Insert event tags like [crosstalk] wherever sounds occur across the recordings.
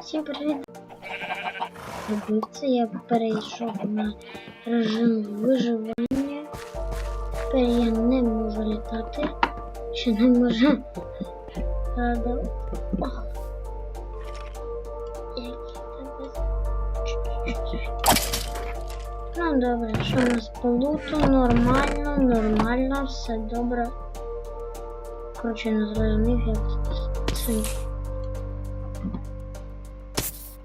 Всім привіт. Це я перейшов на режим виживання. Тепер я не можу літати. Ще не можу. Тебе. Ну добре, що у нас по луту? Нормально, нормально, все добре. Коротше, не зрозумів, як це.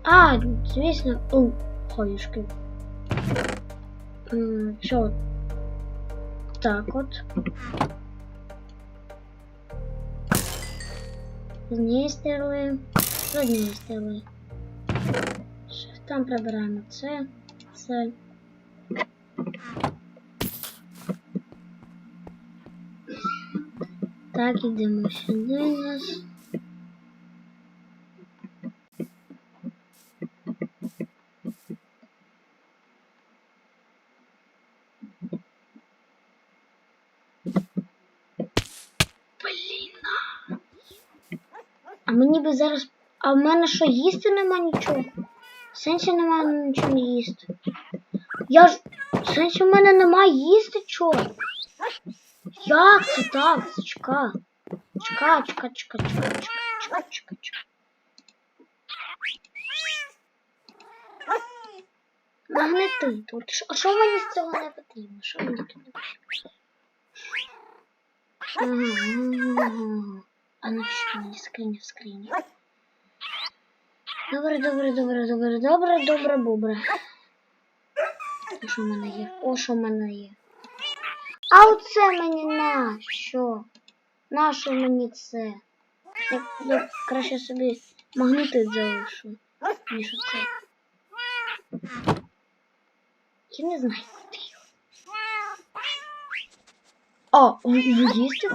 А, звісно, у, ходюшки. М, Що? Так от. Однієї сторони, з однієї сторони. Там прибираємо це, це. Так, ідемо сюди нас. Блін. Зараз. А в мене що їсти нема нічого? В сенсі нема нічого їсти. Я ж. В сенсі в мене нема їсти чого? Як це так? Чека. Чека, чека, чека, чека, чека, чека, чека, чека. Магнетит. От А що мені з цього не потрібно? Що мені тут не потрібно? А навіщо мені скриня в скрині? Добре, добре, добре, добре, добре, добре, добре. А що в мене є? О, що в мене є? А оце мені на що? На що мені це? Я, я краще собі магнетит залишу, ніж оце. Я не знаю, куди його. О, ви їсти?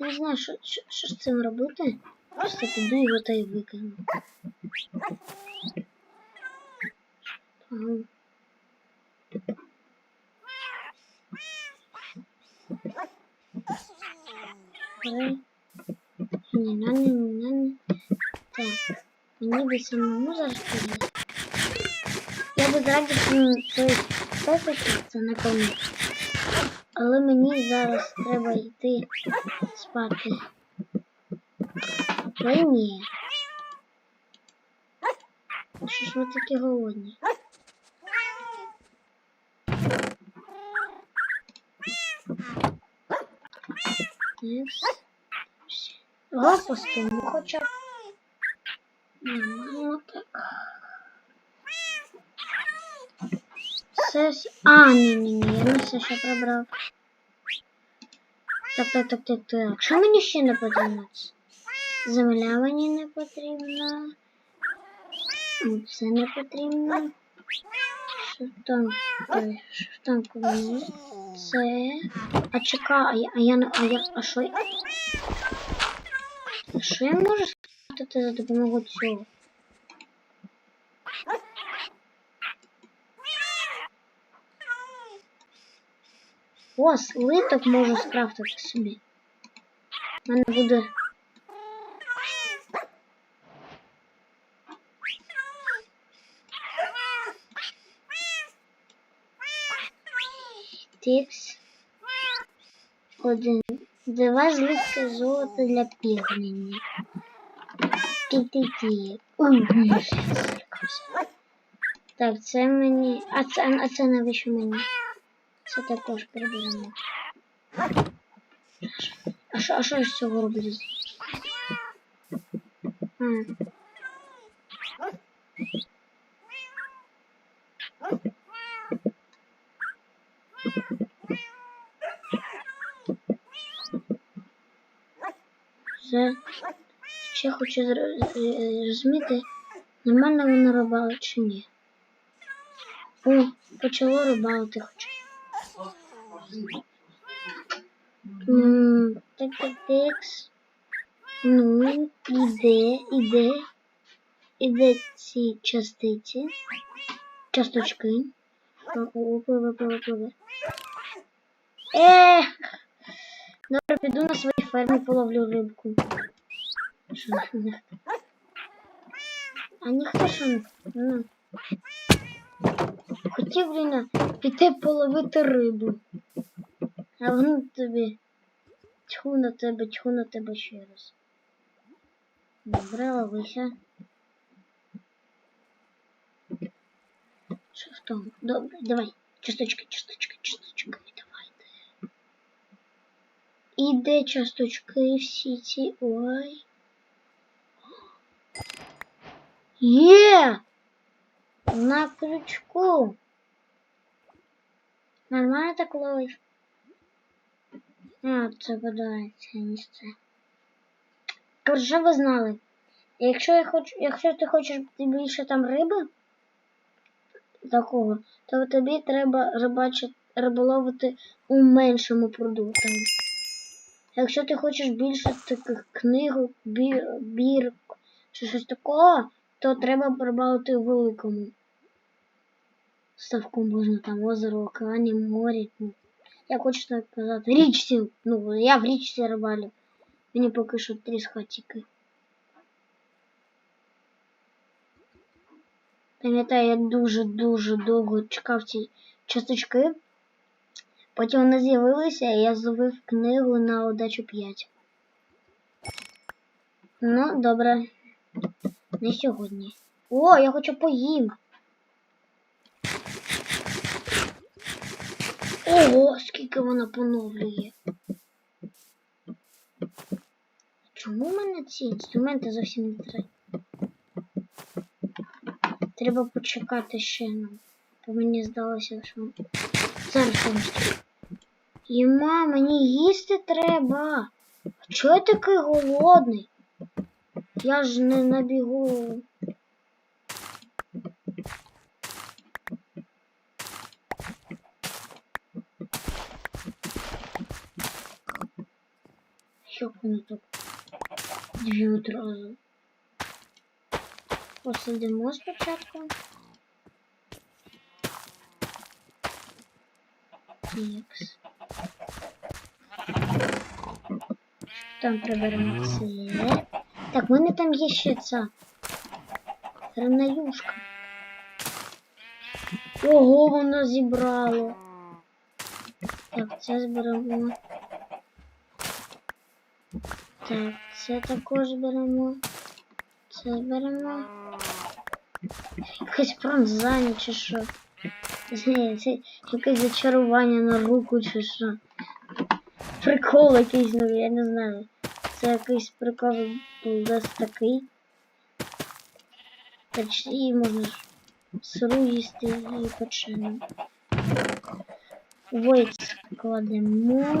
Не знаю, що, що, що з цим робити. Просто піду його та й викину. Ні, на не, на. Так. Мені би самому зараз. Я би зраді той пепеті, це не помню. Але мені зараз треба йти спати. Ой ні. Що ж ви такі голодні? Текс. О, хоча б. Ну так. С- А, ні, ні, ні, я не все ще прибрав. Так, так, так, так, так. Що мені ще не потрібно? Земля мені не потрібна. Це не потрібно. Що там? Ой, що? Це. А чекай, а я, не- а я, а що я? А що я можу сказати за допомогою цього? О, слиток можу скрафтити собі. У мене буде. Тикс. Один. Два злитки золота для пігмені. Злякався. Так, це мені. А це, а це навіщо мені? Це також приберемо. А що, а що з цього роблю? А. Це ще хочу зро- е, нормально воно рибало чи ні. О, почало рибалити хоча. М, Так, так. Ну, іде, іде. Іде ці частиці. Часточки. О, пливе, пливе, пливе. Ех! Добре, піду на своїй фермі половлю рибку. Що ніхто? А ніхто що не ну. Хотів Ліна піти половити рибу. А воно тобі тьху на тебе, тьху на тебе ще раз. Добре, ловися. Що в тому? Добре, давай. Часточки, часточки, часточки, давайте. І де часточки всі ці. Ой. Є! На крючку. Нормально так ловиш? А, це подобається місце. Коротше, ви знали. Якщо я хочу, якщо ти хочеш більше там риби такого, то тобі треба рибачити, риболовити у меншому пруду. Там. Якщо ти хочеш більше таких книг, бір, бір чи щось такого, то треба рибалити у великому. Ставку можна там озеро, океані, морі. Ну, як хочу так казати. Річці. Ну, я в річці рибалю. Мені поки що три схатики. Пам'ятаю, я дуже-дуже довго чекав ці часточки. Потім вони з'явилися, і я зловив книгу на удачу 5. Ну, добре. Не сьогодні. О, я хочу поїм. Ого, скільки вона поновлює. Чому в мене ці інструменти зовсім не треба? Треба почекати ще нам. Бо мені здалося, що зараз повністю. Єма, мені їсти треба. Чого я такий голодний? Я ж не набігу. Воно так? Дві одразу. Посидимо спочатку. Тікс. Там приберемо це. Так, в мене там є ще ця. Ранаюшка. Ого, воно зібрало. Так, це зберемо. Так, це також беремо. Це беремо. Якесь пронзання чи що. Це, це якесь зачарування на руку чи що. Прикол якийсь, ну я не знаю. Це якийсь прикол був десь такий. Почти її можна сиру їсти і печену. Войц кладемо.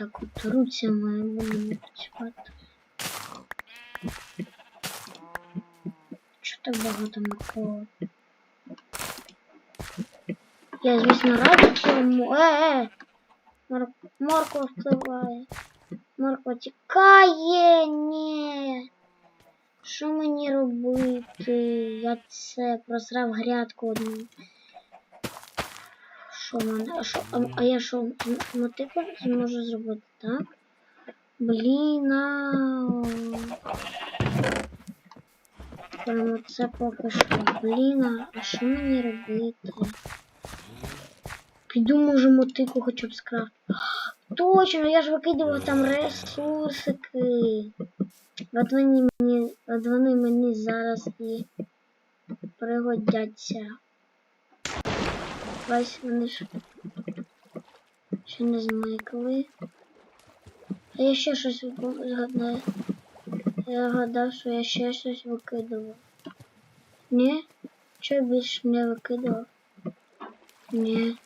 Так от руцями будемо працювати. Чого так багато моркова? Я, звісно, радий цьому. Е, е! Мор... Морква впливає. Морква тікає. Ні. Що мені робити? Я це просрав грядку одну. Що в мене? А, що? а, а я що? Мотику зможу зробити, так? Блін, а... Прямо це поки що. Блін, а а що мені робити? Піду, може, мотику хоча б скрафтити. [gasps] Точно, я ж викидував там ресурсики. От вони мені, от вони мені зараз і пригодяться. Ось вони ж ще не зникли. А я ще щось згадаю. Я гадав, що я ще щось викидував. Ні? Що більше не викидував? Ні.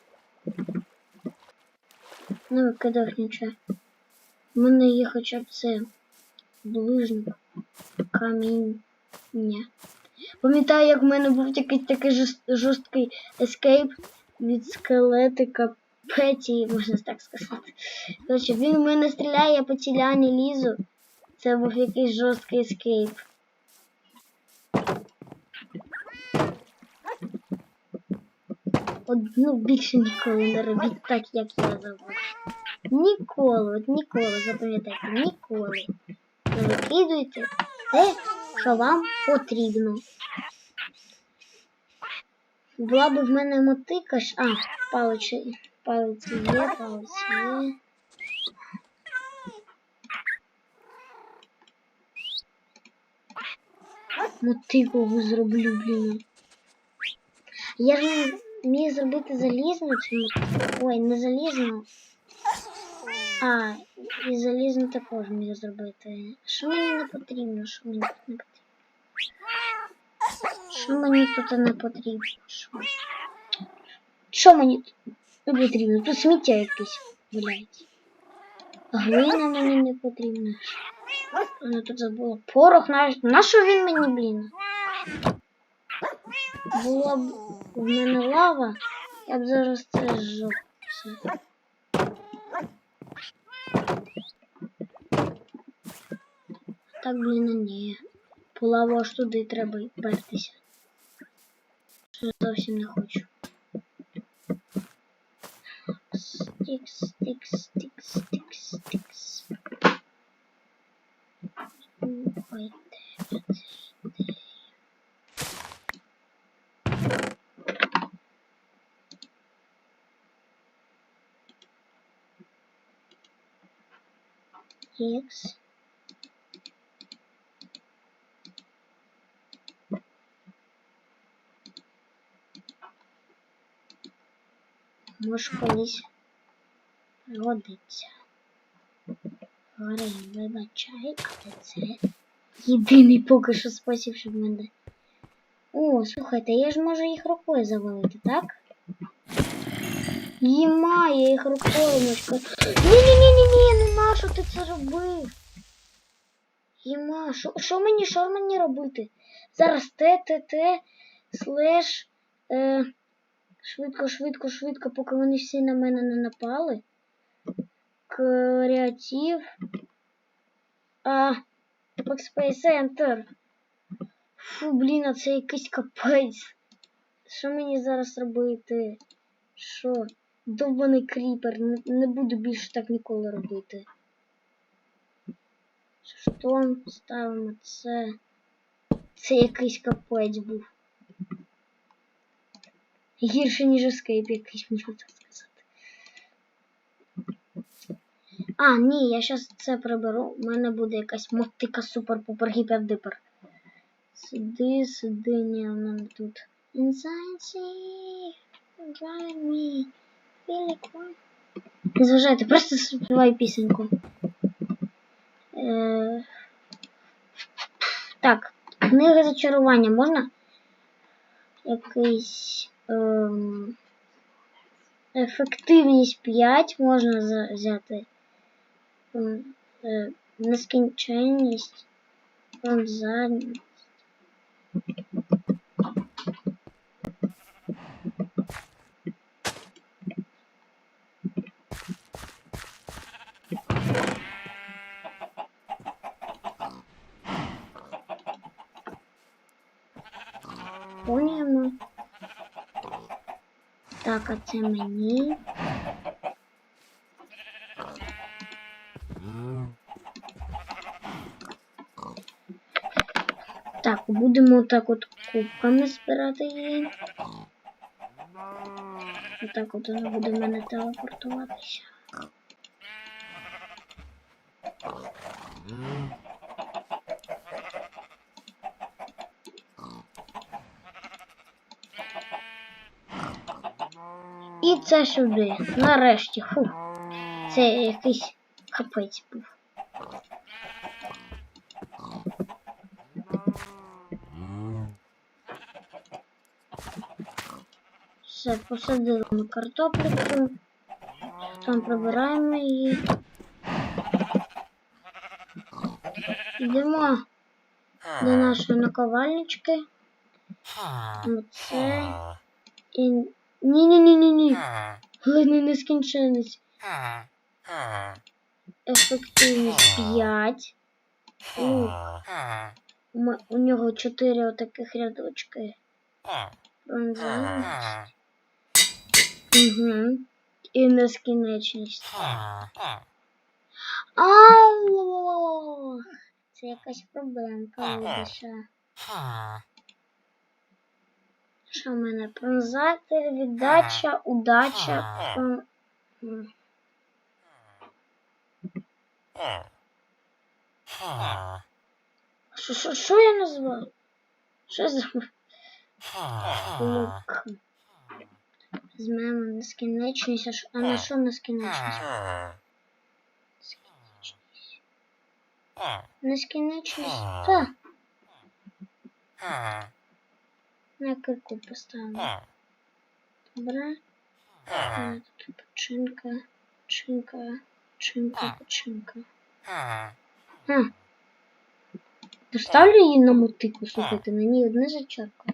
Не викидав нічого. У мене є хоча б це ближник. Каміння. Пам'ятаю, як в мене був якийсь такий жорсткий ескейп від скелетика Петі, можна так сказати. Коротше, він в мене стріляє, я по ціляні лізу. Це був якийсь жорсткий ескейп. Одну більше ніколи не робіть так, як я зробив. ніколи, от ніколи, запам'ятайте, ніколи не викидуйте те, що вам потрібно. Була б в мене мотика, ж- а, паличі, палиці є, палиці є. Мотикову зроблю, блін. Я ж міг зробити залізну цю мотику. Ой, не залізну. А, і залізну також міг зробити. Що мені не потрібно? Що мені не потрібно? Що мені тут не потрібно? Що, мені тут не потрібно? Тут сміття якесь валяється. Глина мені не потрібна. Вона тут забула. Порох на, на що він мені, блін? Була б в мене лава, я б зараз це зжег. Так, блін, ні. По лаву туди треба пертися. Що зовсім не хочу. Стікс, стікс, стікс, стікс, стікс. Ой, де ж це йде? Ікс. Може колись пригодиться. Гори, вибачай, але це єдиний поки що спосіб, щоб мене. О, слухайте, я ж можу їх рукою завалити, так? Єма, я їх рукою мочка. Ні-ні-ні-ні-ні, ну нащо ти це робив? Єма, що, мені, що мені робити? Зараз ТТТ слеш е, швидко, швидко, швидко, поки вони всі на мене не напали. Креатив. А, Backspace Enter. Фу, блін, а це якийсь капець. Що мені зараз робити? Що? Довбаний кріпер, не, буду більше так ніколи робити. Що ставимо це. Це якийсь капець був. Гірше, ніж ескейп якийсь, можу так сказати. А, ні, я зараз це приберу. У мене буде якась мотика супер пупер гіпер дипер. Сиди, сиди, ні, не тут. Anxiety, drive me, really quiet. Не зважайте, просто співай пісеньку. Е... Так, книга зачарування можна? Якийсь. Ефективність 5 можна взяти. Ем, е, Нескінченність. Фронтзальність. Поняємо. Так, а це мені. Так, будемо так от кубками збирати її. Отак от вона буде в мене телепортуватися. І це сюди. Нарешті. Фу. Це якийсь капець був. Все, посадили ми картоплю. Там прибираємо її. Йдемо до нашої наковальнички. Оце. І... Ні-ні-ні-ні-ні. Глини нескінченність. Ефективність 5. У, у нього 4 отаких рядочки. Бронзовість. Угу. і нескінченність. Ау! Це якась проблемка вийшла. Що в мене? Пронзати, віддача, удача. Прон... Що, що, що я назвав? Що за лук? Візьмемо нескінченність, а на що нескінченність? Нескінченність? Та, на кирку поставимо. Добре. Тут починка, починка, починка, починка. Хм. Доставлю її на мотику, слухайте, на ній одне зачарка.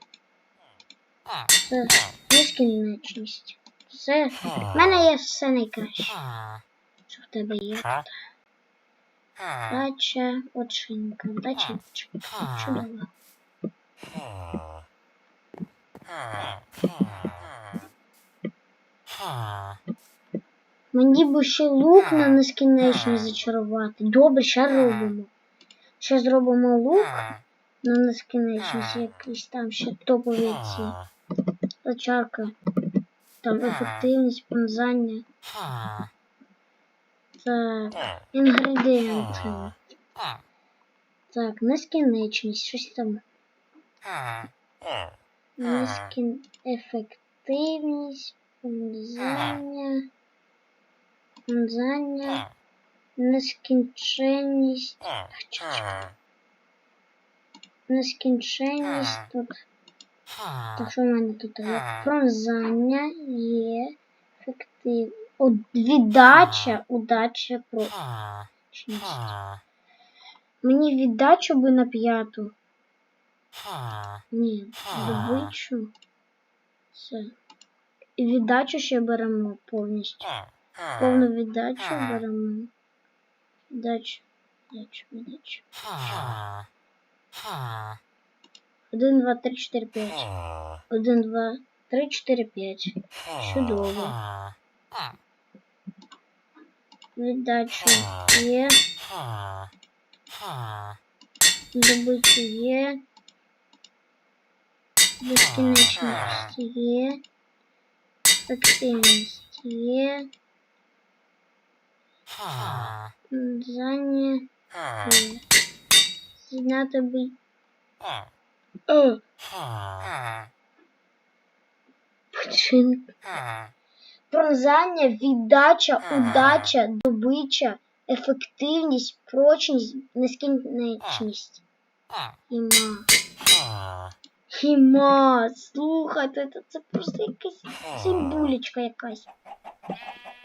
Це нескінченність. Все. В мене є все найкраще. Що в тебе є? Дача, очинка, дача, очинка. Чудово. Мені б ще лук на нескінченність зачарувати. Добре, ще робимо. Ще зробимо лук на нескінченність, якийсь там ще топові ці. Зачарка. Там ефективність, пронзання. Так, інгредієнти. Так, нескінченність, щось там. Нескін... Ефективність, пронзання. Пронзання. Нескінченність. Нескінченність тут. Так що в мене тут є? Пронзання є. Ефектив. Віддача, удача, прочність. Мені віддачу би на п'яту. Ні, добичу. Все. І віддачу ще беремо повністю. Повну віддачу беремо. Віддачу, віддачу, віддачу. Один, два, три, чотири, п'ять. Один, два, три, чотири, п'ять. Чудово. Віддачу є. Добичу є. Активність є. Зання є. Зняти. О, починка. Пронзання, віддача, удача, добича, ефективність, прочність, нескінченність. Іма. Хіма, слухайте, це, це просто якась цибулечка якась.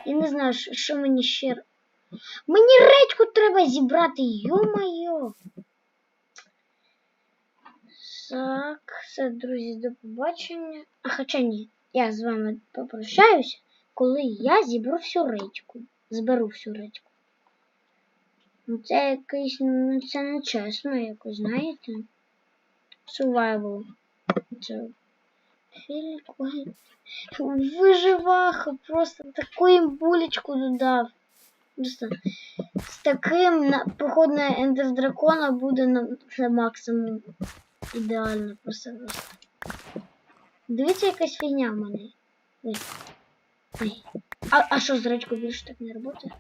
Я не знаю, що, мені ще. Мені редьку треба зібрати, йо-моє. Так, все, друзі, до побачення. А хоча ні, я з вами попрощаюся, коли я зібру всю редьку. Зберу всю редьку. Це якийсь, ну це не чесно, якось, знаєте. Survival. Це фільм. Виживаха, просто таку їм булечку додав. Просто з таким, на, походу, на ендер дракона буде на, на максимум ідеально просто просто. Дивіться, якась фігня в мене. Ой. Ой. А, а що з речкою більше так не працює?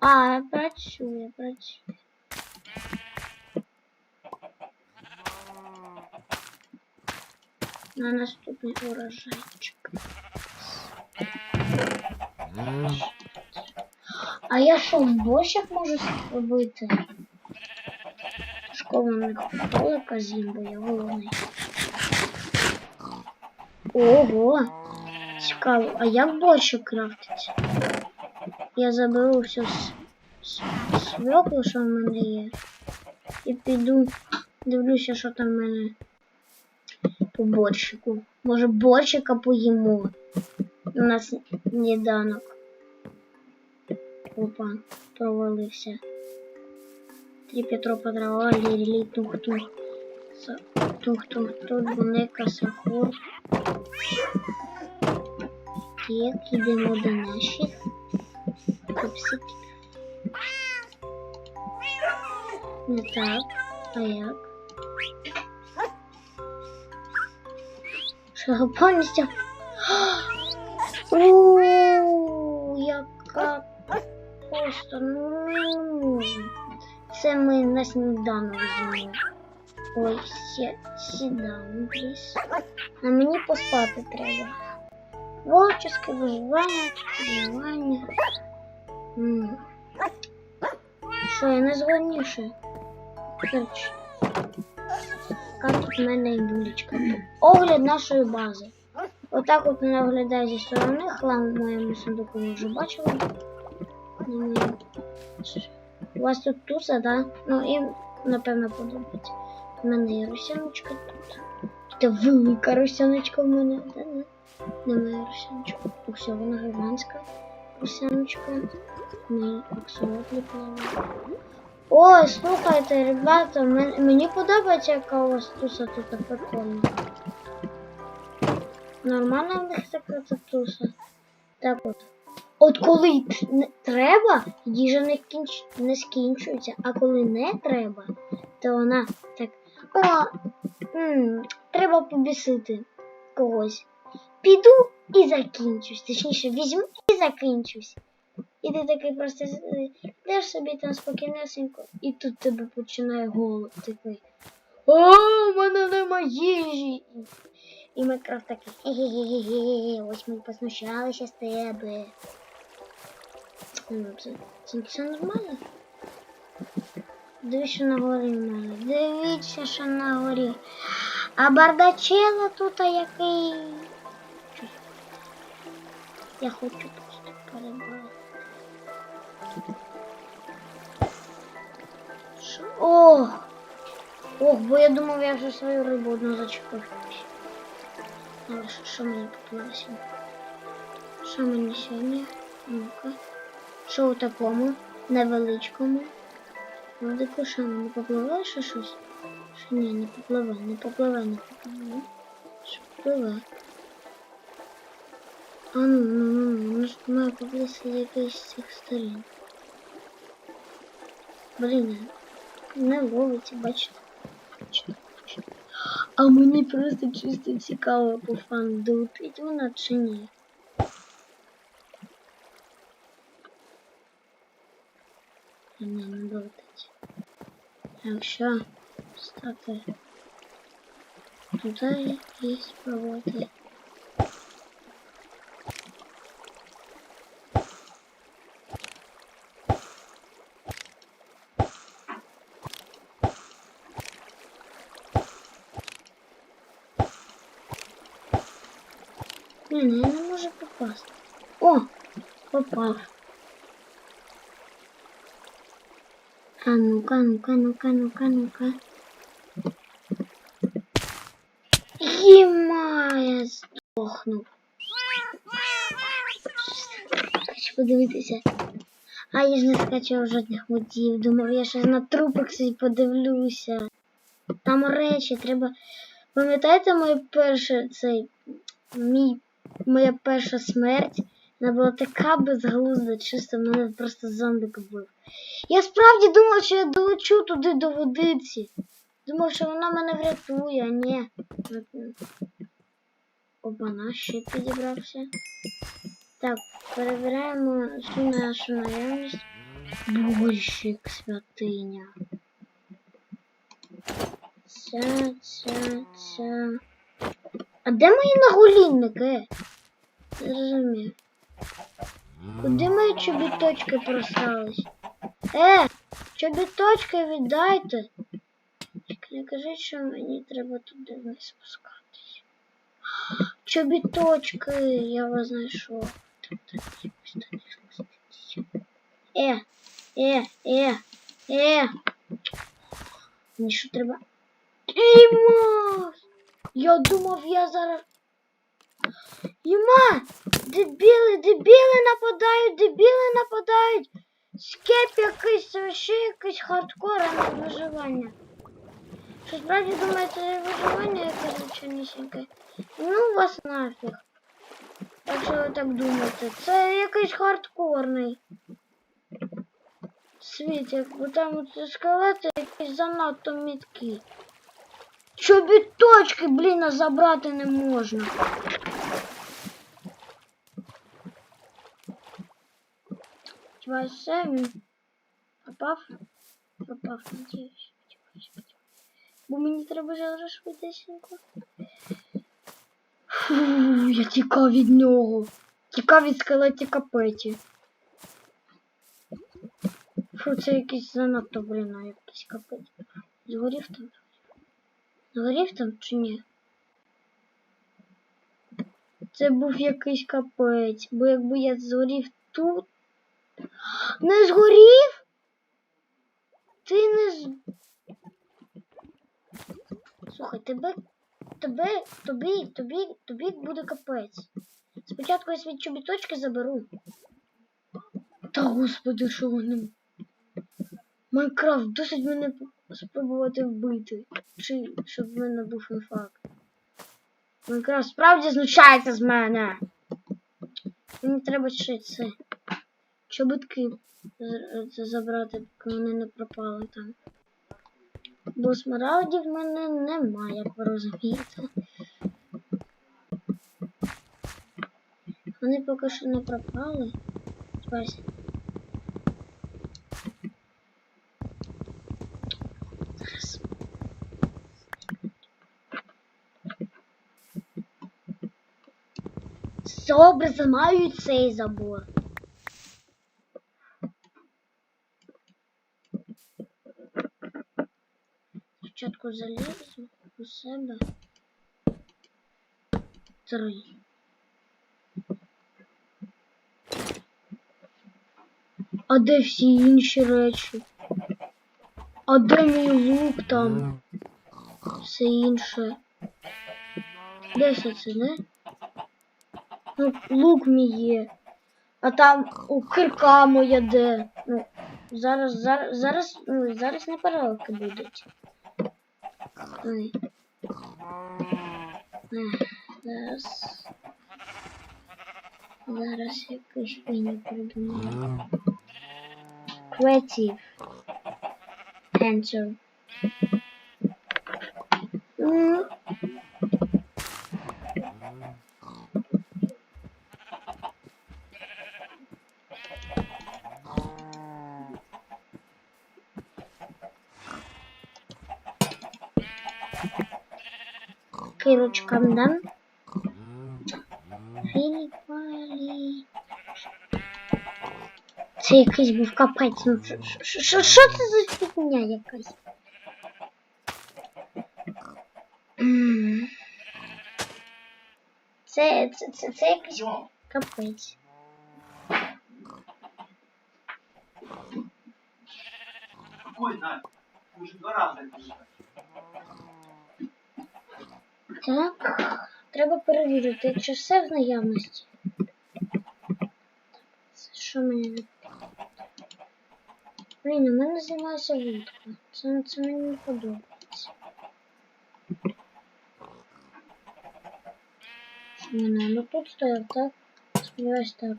А, працює, працює. На наступний урожайчик. А я що, в бочах можу робити? Шкованих толика зімбо, я головний. Ого! Цікаво, а як борщик крафтиться? Я заберу все с- с- свекло, що в мене є. І піду, дивлюся, що там в мене по борщику. Може борщика поїмо. У нас сніданок. Опа, провалився. Три Петро подрова, лірілі, тух-тух. Са- Тух-тух, тут бунека, сахур. Так, йдемо до наших пупсиків. Не так, а як? Що його повністю. Ууу, яка просто ну. Це ми на сніданок з'їмо. Ой, сі, сідаємо, пліс. А мені поспати треба. Творческе виживання, виживання. Що, я найголовніше? Коротше. Яка тут в мене і булечка. Огляд нашої бази. Отак от вона виглядає зі сторони. Хлам в моєму сундуку ви вже бачили. У вас тут туса, да? Ну і напевно подобається. У мене є русяночка тут. Тут велика русяночка в мене. Да, да. Немає русяночка. Усе, вона гігантська русяночка. Мій аксолотлі плаває. Ой, слухайте, ребята, мені подобається, яка у вас туса тут прикольна. Нормальна в них така туса. Так от. От коли треба, їжа не, кінч... не скінчується, а коли не треба, то вона так. О, м, треба побісити когось. Піду і закінчусь. Точніше, візьму і закінчусь. І ти такий просто з- йдеш собі там спокійнесенько, і тут тебе починає голод такий. О, у мене нема їжі. І Майкрофт такий, хе-хе-хе-хе, ось ми познущалися з тебе. Ну, це, це, це нормально? Дивіться, що на горі мене. Дивіться, що на горі. А бардачело тут який. Я хочу просто перебрати. Що? Ох! Бо я думав, я вже свою рибу одну зачепив. Але що, що мені попалося? Що мені сьогодні? Ну-ка. Що у такому невеличкому? Велику що не попливе ще щось? Що ні, не попливе, не попливе, не попливе. Що попливе? А ну, ну, ну, ну, ж має поблизити якийсь з цих сторін. Блін, не ловиться, бачите? Бачите, бачите. А мені просто чисто цікаво по фану, долетить вона чи ні. Ні, не долетить. Якщо стати туди і спробувати. Ні, ну я не можу попасти. О, попав. А ну-ка, ну-ка, ну-ка, ну-ка, ну-ка. Єма, я здохнув. Хочу подивитися. А я ж не скачав жодних мотів. Думав, я ще на трупик свій подивлюся. Там речі треба. Пам'ятаєте моє перше цей мій моя перша смерть? Вона була така безглузда, чисто мене просто зомбик вбив. Я справді думав, що я долечу туди до водиці. Думав, що вона мене врятує, а ні. Обана, ще підібрався. Так, перевіряємо всю нашу наявність. Божик святиня. Ця, ця, ця. А де мої нагулінники? Не розумію. Куди мої чобіточки просрались? Е, чобіточки віддайте. Не кажіть, що мені треба туди вниз спускатись. Чобіточки, я вас знайшов. Е, е, е, е. Мені що треба? Іма! Я думав, я зараз. Іма! Дебіли, дебіли нападають, дебіли нападають. Скеп якийсь, ще якийсь хардкор, а не виживання. Що справді думаєте, виживання якесь звичайнісіньке? Ну вас нафіг. Якщо ви так думаєте, це якийсь хардкорний світ, як бо там скелети якісь занадто міткі. Чобіточки, блін, а забрати не можна. Все він пропав? Пропав, надіюсь. Бо мені треба зараз швидесенько. Я тікав від нього. Тікав від скелеті капеті. Фу, це якийсь занадто, блін, а якийсь капець. Згорів там? Згорів там чи ні? Це був якийсь капець, бо якби я згорів тут. Не згорів? Ти не з. Слухай, тебе. Тебе, тобі, тобі, тобі буде капець. Спочатку я свої чобіточки заберу. Та господи, що вони. Майнкрафт, досить мене спробувати вбити. Чи щоб в мене був інфаркт. Майнкрафт справді знущається з мене. Мені треба ще це. Чобитки з- з- забрати, поки вони не пропали там. Бо смарагдів в мене немає, як ви розумієте. Вони поки що не пропали. Спайся. Зараз. Добре, замаю цей забор. Спочатку залізу у себе. Три. А де всі інші речі? А де мій лук там? Все інше. Де все це, не? Ну, лук мій є. А там у кирка моя де. Ну, зараз, зараз, зараз, ну, зараз не переливки будуть. Ой. Ех, Зараз. Зараз якийсь фігню придумаю. Creative. Answer. М, Кирочкам дам. Філіпалі. Це якийсь був капець. Ну, що- що- що- Що це за фігня якась? М. Це, це, це, це якийсь капець. Какой знак? Уже два раза это же. Так, треба перевірити, якщо все в наявності. Це що мені від... Блін, у мене знімається вудка. Це, це мені не подобається. Що мене? Ну тут стояв, так? Сподіваюсь, так.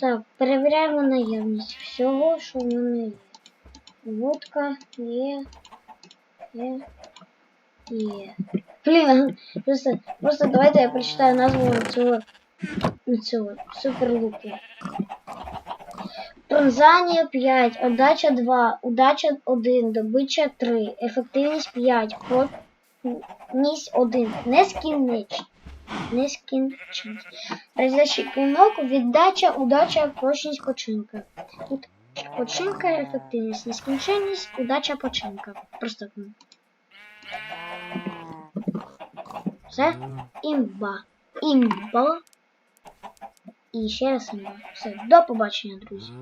Так, перевіряємо наявність всього, що в мене є. Вудка є. Є. Є. Блін, просто, просто давайте я прочитаю назву цього, цього суперлуку. Пронзання 5, отдача 2, удача 1, добича 3, ефективність 5, плотність 1, нескінченість. Нескінченість. Роздача клинок, віддача, удача, прочність, починка. Тут починка, ефективність, нескінченність, удача, починка. Просто Все? Імба. Імба. І ще раз імба. Все, до побачення, друзі.